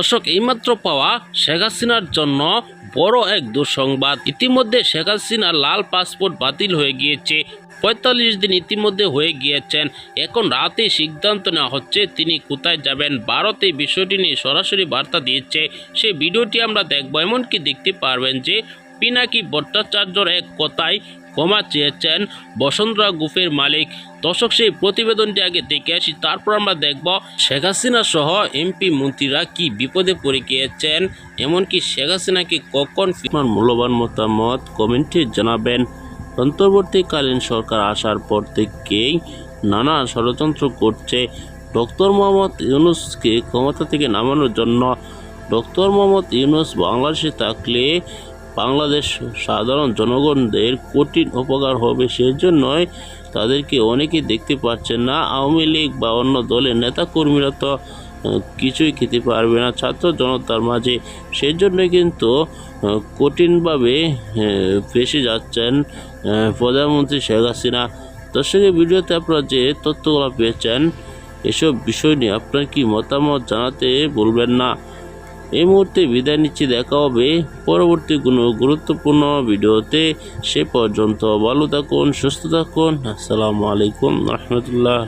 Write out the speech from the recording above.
দর্শক, এইমাত্র পাওয়া শেখ হাসিনার জন্য বড় এক দুঃসংবাদ। ইতিমধ্যে শেখ হাসিনার লাল পাসপোর্ট বাতিল হয়ে গিয়েছে। পঁয়তাল্লিশ দিন ইতিমধ্যে হয়ে গিয়েছেন। এখন রাতে সিদ্ধান্ত নেওয়া হচ্ছে তিনি কোথায় যাবেন। ভারতে বিষয়টি নিয়ে সরাসরি বার্তা দিয়েছে। সেই ভিডিওটি আমরা দেখব। এমনকি দেখতে পারবেন যে পিনাকি ভট্টাচার্যর এক কথায় ক্ষমা চেয়েছেন। বসন্তরা গুফের মালিক, দর্শক সেই প্রতিবেদনটি আগে দেখে আসি, তারপর আমরা দেখব শেখ হাসিনা সহ এমপি মন্ত্রীরা কি বিপদে পড়ে গিয়েছেন। এমনকি শেখ হাসিনাকে কখন আপনার মূল্যবান মতামত কমেন্টে জানাবেন। অন্তর্বর্তীকালীন সরকার আসার পর থেকেই নানা ষড়যন্ত্র করছে। ডক্টর মোহাম্মদ ইউনুসকে ক্ষমতা থেকে নামানোর জন্য, ডক্টর মোহাম্মদ ইউনুস বাংলাদেশে থাকলে বাংলাদেশ সাধারণ জনগণদের কঠিন উপকার হবে সেজন্যই তাদেরকে অনেকে দেখতে পাচ্ছেন না। আওয়ামী লীগ বা অন্য দলের নেতাকর্মীরা তো কিছুই খেতে পারবে না, ছাত্র জনতার মাঝে। সেজন্যই কিন্তু কঠিনভাবে ফেসে যাচ্ছেন প্রধানমন্ত্রী শেখ হাসিনা। দর্শকের ভিডিওতে আপনারা যে তথ্যগুলো পেয়েছেন, এসব বিষয় নিয়ে আপনার কি মতামত জানাতে বলবেন না। এই মুহূর্তে বিদায় নিচ্ছি, দেখা হবে পরবর্তী কোনো গুরুত্বপূর্ণ ভিডিওতে। সে পর্যন্ত ভালো থাকুন, সুস্থ থাকুন। আসসালামু আলাইকুম, রহমতুল্লাহ।